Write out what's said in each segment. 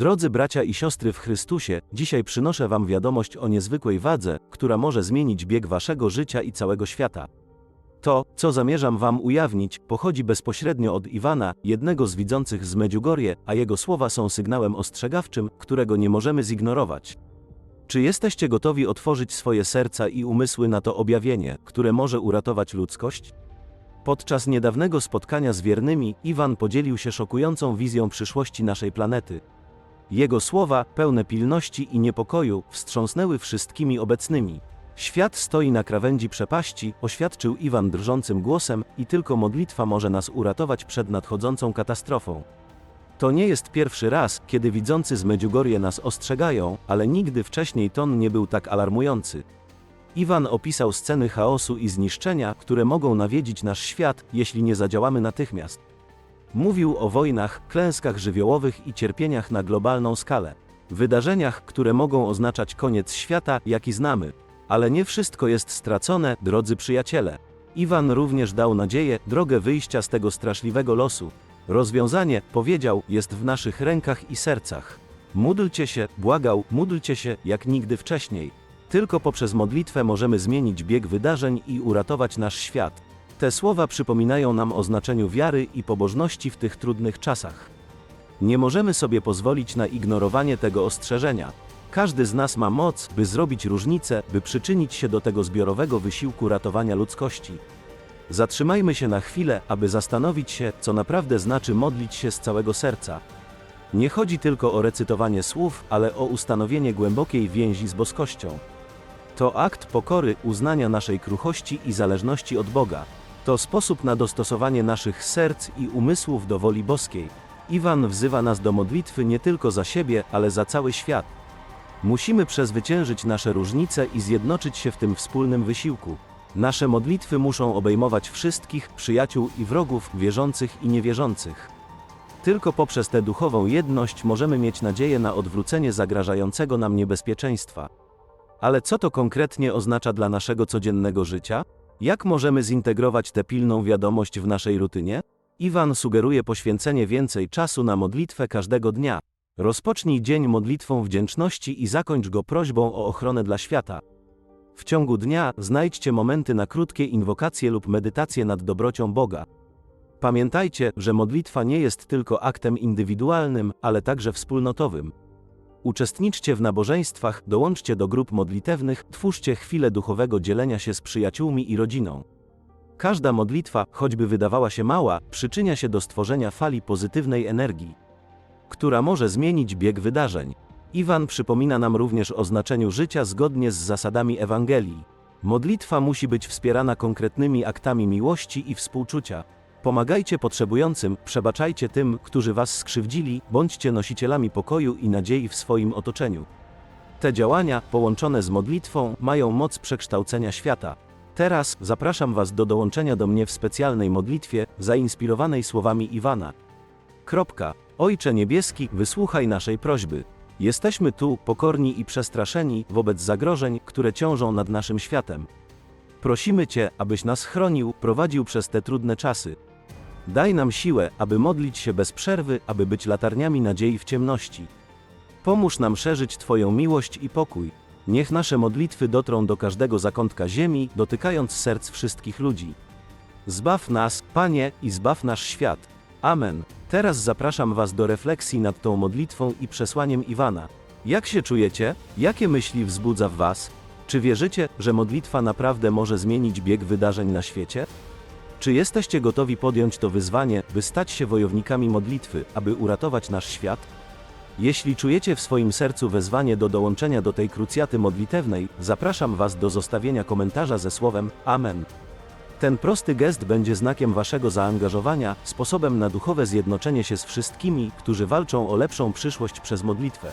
Drodzy bracia i siostry w Chrystusie, dzisiaj przynoszę Wam wiadomość o niezwykłej wadze, która może zmienić bieg Waszego życia i całego świata. To, co zamierzam Wam ujawnić, pochodzi bezpośrednio od Iwana, jednego z widzących z Medjugorje, a jego słowa są sygnałem ostrzegawczym, którego nie możemy zignorować. Czy jesteście gotowi otworzyć swoje serca i umysły na to objawienie, które może uratować ludzkość? Podczas niedawnego spotkania z wiernymi, Iwan podzielił się szokującą wizją przyszłości naszej planety. Jego słowa, pełne pilności i niepokoju, wstrząsnęły wszystkimi obecnymi. Świat stoi na krawędzi przepaści, oświadczył Iwan drżącym głosem, i tylko modlitwa może nas uratować przed nadchodzącą katastrofą. To nie jest pierwszy raz, kiedy widzący z Medjugorje nas ostrzegają, ale nigdy wcześniej ton nie był tak alarmujący. Iwan opisał sceny chaosu i zniszczenia, które mogą nawiedzić nasz świat, jeśli nie zadziałamy natychmiast. Mówił o wojnach, klęskach żywiołowych i cierpieniach na globalną skalę. Wydarzeniach, które mogą oznaczać koniec świata, jaki znamy. Ale nie wszystko jest stracone, drodzy przyjaciele. Iwan również dał nadzieję, drogę wyjścia z tego straszliwego losu. Rozwiązanie, powiedział, jest w naszych rękach i sercach. Módlcie się, błagał, módlcie się, jak nigdy wcześniej. Tylko poprzez modlitwę możemy zmienić bieg wydarzeń i uratować nasz świat. Te słowa przypominają nam o znaczeniu wiary i pobożności w tych trudnych czasach. Nie możemy sobie pozwolić na ignorowanie tego ostrzeżenia. Każdy z nas ma moc, by zrobić różnicę, by przyczynić się do tego zbiorowego wysiłku ratowania ludzkości. Zatrzymajmy się na chwilę, aby zastanowić się, co naprawdę znaczy modlić się z całego serca. Nie chodzi tylko o recytowanie słów, ale o ustanowienie głębokiej więzi z boskością. To akt pokory, uznania naszej kruchości i zależności od Boga. To sposób na dostosowanie naszych serc i umysłów do woli boskiej. Iwan wzywa nas do modlitwy nie tylko za siebie, ale za cały świat. Musimy przezwyciężyć nasze różnice i zjednoczyć się w tym wspólnym wysiłku. Nasze modlitwy muszą obejmować wszystkich, przyjaciół i wrogów, wierzących i niewierzących. Tylko poprzez tę duchową jedność możemy mieć nadzieję na odwrócenie zagrażającego nam niebezpieczeństwa. Ale co to konkretnie oznacza dla naszego codziennego życia? Jak możemy zintegrować tę pilną wiadomość w naszej rutynie? Iwan sugeruje poświęcenie więcej czasu na modlitwę każdego dnia. Rozpocznij dzień modlitwą wdzięczności i zakończ go prośbą o ochronę dla świata. W ciągu dnia znajdźcie momenty na krótkie inwokacje lub medytacje nad dobrocią Boga. Pamiętajcie, że modlitwa nie jest tylko aktem indywidualnym, ale także wspólnotowym. Uczestniczcie w nabożeństwach, dołączcie do grup modlitewnych, twórzcie chwilę duchowego dzielenia się z przyjaciółmi i rodziną. Każda modlitwa, choćby wydawała się mała, przyczynia się do stworzenia fali pozytywnej energii, która może zmienić bieg wydarzeń. Iwan przypomina nam również o znaczeniu życia zgodnie z zasadami Ewangelii. Modlitwa musi być wspierana konkretnymi aktami miłości i współczucia. Pomagajcie potrzebującym, przebaczajcie tym, którzy was skrzywdzili, bądźcie nosicielami pokoju i nadziei w swoim otoczeniu. Te działania, połączone z modlitwą, mają moc przekształcenia świata. Teraz zapraszam Was do dołączenia do mnie w specjalnej modlitwie, zainspirowanej słowami Iwana. Kropka. Ojcze Niebieski, wysłuchaj naszej prośby. Jesteśmy tu, pokorni i przestraszeni, wobec zagrożeń, które ciążą nad naszym światem. Prosimy Cię, abyś nas chronił, prowadził przez te trudne czasy. Daj nam siłę, aby modlić się bez przerwy, aby być latarniami nadziei w ciemności. Pomóż nam szerzyć Twoją miłość i pokój. Niech nasze modlitwy dotrą do każdego zakątka ziemi, dotykając serc wszystkich ludzi. Zbaw nas, Panie, i zbaw nasz świat. Amen. Teraz zapraszam Was do refleksji nad tą modlitwą i przesłaniem Iwana. Jak się czujecie? Jakie myśli wzbudza w Was? Czy wierzycie, że modlitwa naprawdę może zmienić bieg wydarzeń na świecie? Czy jesteście gotowi podjąć to wyzwanie, by stać się wojownikami modlitwy, aby uratować nasz świat? Jeśli czujecie w swoim sercu wezwanie do dołączenia do tej krucjaty modlitewnej, zapraszam Was do zostawienia komentarza ze słowem Amen. Ten prosty gest będzie znakiem Waszego zaangażowania, sposobem na duchowe zjednoczenie się z wszystkimi, którzy walczą o lepszą przyszłość przez modlitwę.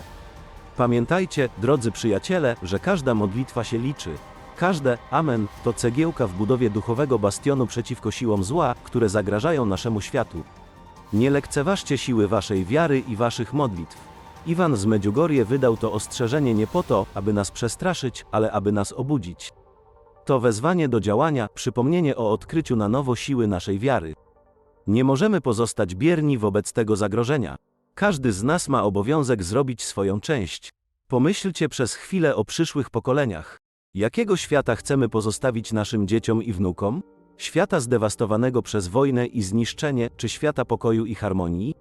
Pamiętajcie, drodzy przyjaciele, że każda modlitwa się liczy. Każde Amen to cegiełka w budowie duchowego bastionu przeciwko siłom zła, które zagrażają naszemu światu. Nie lekceważcie siły waszej wiary i waszych modlitw. Iwan z Medjugorje wydał to ostrzeżenie nie po to, aby nas przestraszyć, ale aby nas obudzić. To wezwanie do działania, przypomnienie o odkryciu na nowo siły naszej wiary. Nie możemy pozostać bierni wobec tego zagrożenia. Każdy z nas ma obowiązek zrobić swoją część. Pomyślcie przez chwilę o przyszłych pokoleniach. Jakiego świata chcemy pozostawić naszym dzieciom i wnukom? Świata zdewastowanego przez wojnę i zniszczenie, czy świata pokoju i harmonii?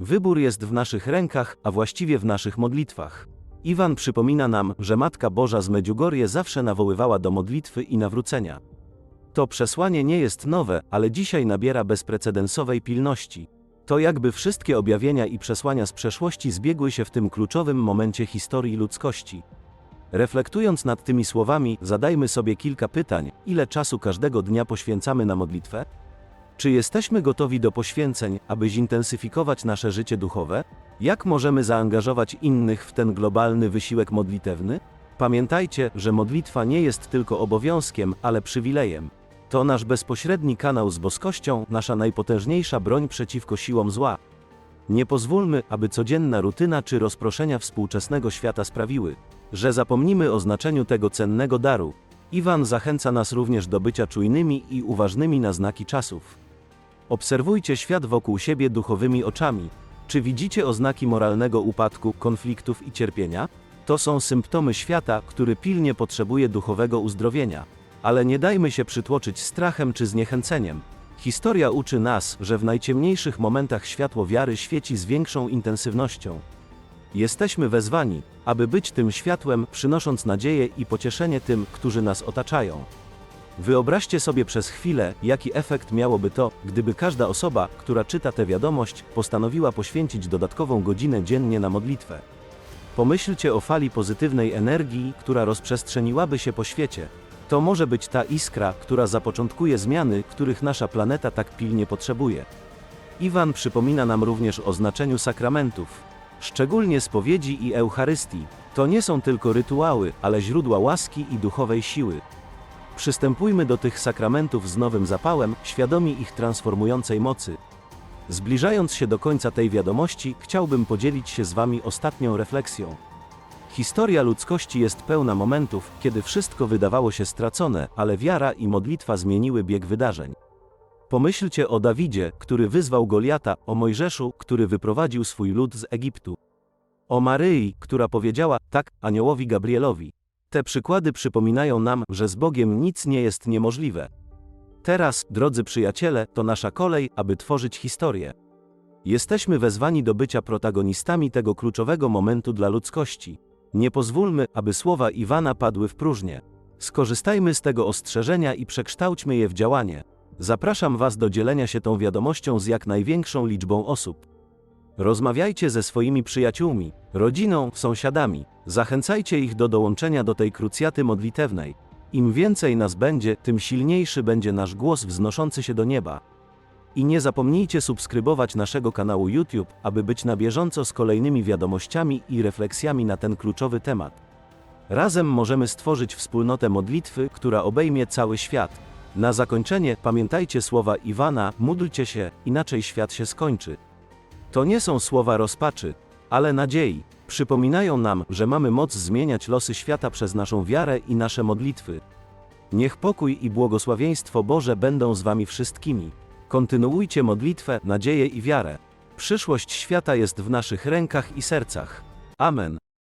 Wybór jest w naszych rękach, a właściwie w naszych modlitwach. Iwan przypomina nam, że Matka Boża z Medjugorje zawsze nawoływała do modlitwy i nawrócenia. To przesłanie nie jest nowe, ale dzisiaj nabiera bezprecedensowej pilności. To jakby wszystkie objawienia i przesłania z przeszłości zbiegły się w tym kluczowym momencie historii ludzkości. Reflektując nad tymi słowami, zadajmy sobie kilka pytań: ile czasu każdego dnia poświęcamy na modlitwę? Czy jesteśmy gotowi do poświęceń, aby zintensyfikować nasze życie duchowe? Jak możemy zaangażować innych w ten globalny wysiłek modlitewny? Pamiętajcie, że modlitwa nie jest tylko obowiązkiem, ale przywilejem. To nasz bezpośredni kanał z boskością, nasza najpotężniejsza broń przeciwko siłom zła. Nie pozwólmy, aby codzienna rutyna czy rozproszenia współczesnego świata sprawiły, że zapomnimy o znaczeniu tego cennego daru. Iwan zachęca nas również do bycia czujnymi i uważnymi na znaki czasów. Obserwujcie świat wokół siebie duchowymi oczami. Czy widzicie oznaki moralnego upadku, konfliktów i cierpienia? To są symptomy świata, który pilnie potrzebuje duchowego uzdrowienia. Ale nie dajmy się przytłoczyć strachem czy zniechęceniem. Historia uczy nas, że w najciemniejszych momentach światło wiary świeci z większą intensywnością. Jesteśmy wezwani, aby być tym światłem, przynosząc nadzieję i pocieszenie tym, którzy nas otaczają. Wyobraźcie sobie przez chwilę, jaki efekt miałoby to, gdyby każda osoba, która czyta tę wiadomość, postanowiła poświęcić dodatkową godzinę dziennie na modlitwę. Pomyślcie o fali pozytywnej energii, która rozprzestrzeniłaby się po świecie. To może być ta iskra, która zapoczątkuje zmiany, których nasza planeta tak pilnie potrzebuje. Iwan przypomina nam również o znaczeniu sakramentów, szczególnie spowiedzi i Eucharystii. To nie są tylko rytuały, ale źródła łaski i duchowej siły. Przystępujmy do tych sakramentów z nowym zapałem, świadomi ich transformującej mocy. Zbliżając się do końca tej wiadomości, chciałbym podzielić się z Wami ostatnią refleksją. Historia ludzkości jest pełna momentów, kiedy wszystko wydawało się stracone, ale wiara i modlitwa zmieniły bieg wydarzeń. Pomyślcie o Dawidzie, który wyzwał Goliata, o Mojżeszu, który wyprowadził swój lud z Egiptu. O Maryi, która powiedziała tak aniołowi Gabrielowi. Te przykłady przypominają nam, że z Bogiem nic nie jest niemożliwe. Teraz, drodzy przyjaciele, to nasza kolej, aby tworzyć historię. Jesteśmy wezwani do bycia protagonistami tego kluczowego momentu dla ludzkości. Nie pozwólmy, aby słowa Iwana padły w próżnię. Skorzystajmy z tego ostrzeżenia i przekształćmy je w działanie. Zapraszam Was do dzielenia się tą wiadomością z jak największą liczbą osób. Rozmawiajcie ze swoimi przyjaciółmi, rodziną, sąsiadami. Zachęcajcie ich do dołączenia do tej krucjaty modlitewnej. Im więcej nas będzie, tym silniejszy będzie nasz głos wznoszący się do nieba. I nie zapomnijcie subskrybować naszego kanału YouTube, aby być na bieżąco z kolejnymi wiadomościami i refleksjami na ten kluczowy temat. Razem możemy stworzyć wspólnotę modlitwy, która obejmie cały świat. Na zakończenie pamiętajcie słowa Iwana: módlcie się, inaczej świat się skończy. To nie są słowa rozpaczy, ale nadziei. Przypominają nam, że mamy moc zmieniać losy świata przez naszą wiarę i nasze modlitwy. Niech pokój i błogosławieństwo Boże będą z Wami wszystkimi. Kontynuujcie modlitwę, nadzieję i wiarę. Przyszłość świata jest w naszych rękach i sercach. Amen.